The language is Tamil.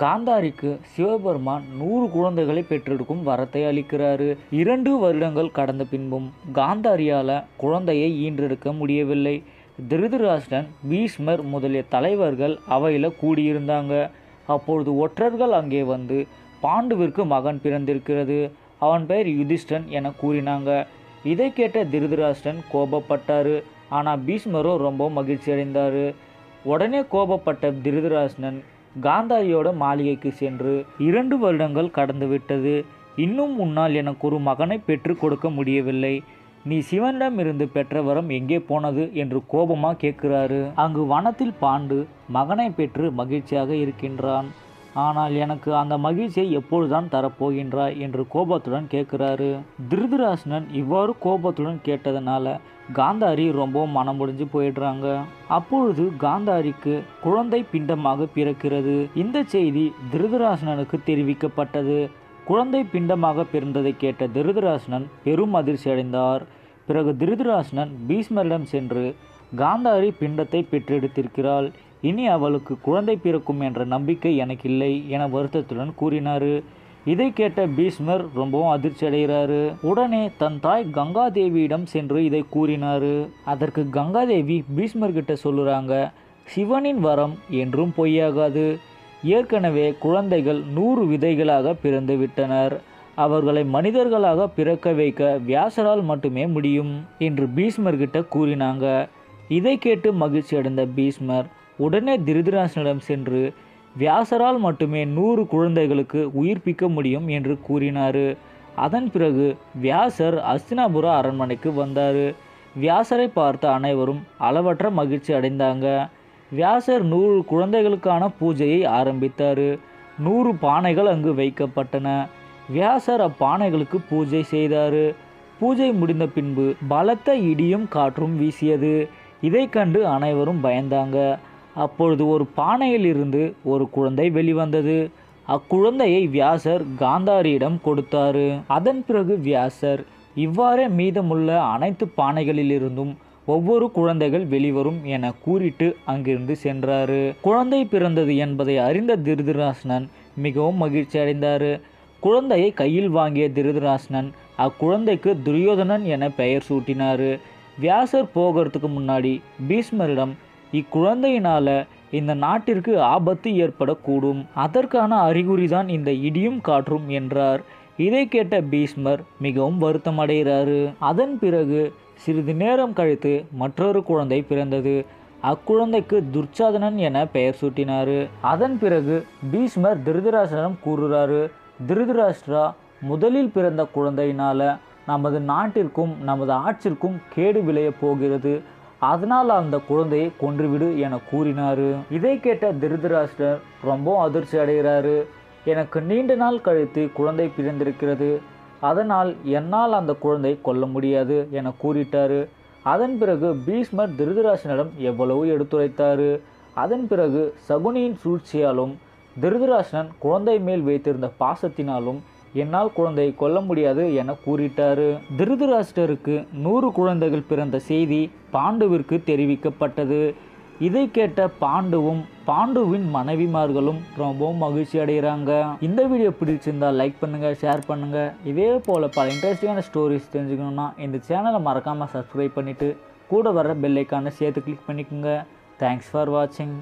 காந்தாரிக்கு சிவபெருமான் நூறு குழந்தைகளை பெற்றெடுக்கும் வரத்தை அளிக்கிறாரு. இரண்டு வருடங்கள் கடந்த பின்பும் காந்தாரியால குழந்தையை ஈன்றெடுக்க முடியவில்லை. திருதராஷ்டன் பீஷ்மர் முதலிய தலைவர்கள் அவையில் கூடியிருந்தாங்க. அப்பொழுது ஒற்றர்கள் அங்கே வந்து பாண்டுவிற்கு மகன் பிறந்திருக்கிறது. அவன் பெயர் யுதிஷ்டன் என கூறினாங்க. இதை கேட்ட திருதராஷ்டன் கோபப்பட்டாரு. ஆனால் பீஷ்மரோ ரொம்ப மகிழ்ச்சி அடைந்தார் உடனே கோபப்பட்ட திருதராஷ்டன் காந்தாரியோட மாளிகைக்கு சென்று இரண்டு வருடங்கள் கடந்துவிட்டது இன்னும் முன்னால் எனக்கு ஒரு மகனை பெற்று கொடுக்க முடியவில்லை. நீ சிவனிடம் இருந்து பெற்ற வரம் எங்கே போனது என்று கோபமாக கேட்கிறாரு. அங்கு வனத்தில் பாண்டு மகனை பெற்று மகிழ்ச்சியாக இருக்கின்றான். ஆனால் எனக்கு அந்த மகிழ்ச்சியை எப்பொழுதுதான் தரப்போகின்றாய்? என்று கோபத்துடன் கேட்கிறாரு. திருதராசனன் இவ்வாறு கோபத்துடன் கேட்டதனால காந்தாரி ரொம்பவும் மனம் முடிஞ்சு போயிடுறாங்க. அப்பொழுது காந்தாரிக்கு குழந்தை பிண்டமாக பிறக்கிறது. இந்த செய்தி திருதராசனனுக்கு தெரிவிக்கப்பட்டது. குழந்தை பிண்டமாக பிறந்ததை கேட்ட திருதராசனன் பெரும் அதிர்ச்சி அடைந்தார். பிறகு திருதராசனன் பீஷ்மரிடம் சென்று காந்தாரி பிண்டத்தை பெற்றெடுத்திருக்கிறாள். இனி அவளுக்கு குழந்தை பிறக்கும் என்ற நம்பிக்கை எனக்கு இல்லை என வருத்தத்துடன் கூறினார். இதை கேட்ட பீஷ்மர் ரொம்பவும் அதிர்ச்சி அடைகிறாரு. உடனே தன் தாய் கங்காதேவியிடம் சென்று இதை கூறினாரு. அதற்கு கங்காதேவி பீஷ்மர் கிட்ட சொல்லுறாங்க சிவனின் வரம் என்றும் பொய்யாகாது. ஏற்கனவே குழந்தைகள் நூறு விதைகளாக பிறந்து விட்டனர். அவர்களை மனிதர்களாக பிறக்க வைக்க வியாசரால் மட்டுமே முடியும் என்று பீஷ்மர் கிட்ட கூறினாங்க. இதை கேட்டு மகிழ்ச்சி அடைந்த பீஷ்மர் உடனே திருதராசனிடம் சென்று வியாசரால் மட்டுமே நூறு குழந்தைகளுக்கு உயிர்ப்பிக்க முடியும் என்று கூறினார். அதன் பிறகு வியாசர் அஸ்தினாபுர அரண்மனைக்கு வந்தார். வியாசரை பார்த்த அனைவரும் அளவற்ற மகிழ்ச்சி அடைந்தாங்க. வியாசர் நூறு குழந்தைகளுக்கான பூஜையை ஆரம்பித்தார். நூறு பானைகள் அங்கு வைக்கப்பட்டன. வியாசர் அப்பானைகளுக்கு பூஜை செய்தார். பூஜை முடிந்த பின்பு பலத்த இடியும் காற்றும் வீசியது. இதை கண்டு அனைவரும் பயந்தாங்க. அப்பொழுது ஒரு பானையில் இருந்து ஒரு குழந்தை வெளிவந்தது. அக்குழந்தையை வியாசர் காந்தாரியிடம் கொடுத்தாரு. அதன் பிறகு வியாசர் இவ்வாறே மீதமுள்ள அனைத்து பானைகளிலிருந்தும் ஒவ்வொரு குழந்தைகள் வெளிவரும் என கூறிட்டு அங்கிருந்து சென்றாரு. குழந்தை பிறந்தது என்பதை அறிந்த திருதராசனன் மிகவும் மகிழ்ச்சி அடைந்தார். குழந்தையை கையில் வாங்கிய திருதராசனன் அக்குழந்தைக்கு துரியோதனன் என பெயர் சூட்டினார். வியாசர் போகிறதுக்கு முன்னாடி பீஷ்மரிடம் இக்குழந்தையினால இந்த நாட்டிற்கு ஆபத்து ஏற்படக்கூடும். அதற்கான அறிகுறி தான் இந்த இடியும் காற்றும் என்றார். இதை கேட்ட பீஷ்மர் மிகவும் வருத்தம் அடைகிறாரு அதன் பிறகு சிறிது நேரம் கழித்து மற்றொரு குழந்தை பிறந்தது. அக்குழந்தைக்கு துர்ச்சாதனன் என பெயர் சூட்டினார். அதன் பிறகு பீஷ்மர் திருதராஷ்டிரம் கூறுறாரு திருதராஷ்டிரா முதலில் பிறந்த குழந்தையினால நமது நாட்டிற்கும் நமது ஆட்சிற்கும் கேடு விளையப் போகிறது. அதனால் அந்த குழந்தையை கொன்றுவிடு என கூறினார். இதை கேட்ட திருதராஷ்டர் ரொம்ப அதிர்ச்சி அடைகிறாரு. எனக்கு நீண்ட நாள் கழித்து குழந்தை பிறந்திருக்கிறது. அதனால் என்னால் அந்த குழந்தை கொல்ல முடியாது என கூறிட்டாரு. அதன் பிறகு பீஷ்மர் திருதராஷ்டிரனிடம் எவ்வளவு எடுத்துரைத்தாரு. அதன் பிறகு சகுனியின் சூழ்ச்சியாலும் திருதராஷ்டிரன் குழந்தை மேல் வைத்திருந்த பாசத்தினாலும் என்னால் குழந்தையை கொல்ல முடியாது என கூறிட்டாரு. திருதராஷ்டருக்கு நூறு குழந்தைகள் பிறந்த செய்தி பாண்டுவிற்கு தெரிவிக்கப்பட்டது. இதை கேட்ட பாண்டுவும் பாண்டுவின் மனைவிமார்களும் ரொம்பவும் மகிழ்ச்சி அடைகிறாங்க. இந்த வீடியோ பிடிச்சிருந்தா லைக் பண்ணுங்க ஷேர் பண்ணுங்க. இதே போல பல இன்ட்ரெஸ்டிங்கான ஸ்டோரிஸ் தெரிஞ்சுக்கணும்னா இந்த சேனலை மறக்காம சப்ஸ்கிரைப் பண்ணிட்டு கூட வர பெல்லைக்கான சேர்த்து கிளிக் பண்ணிக்கோங்க. தேங்க்ஸ் ஃபார் வாட்சிங்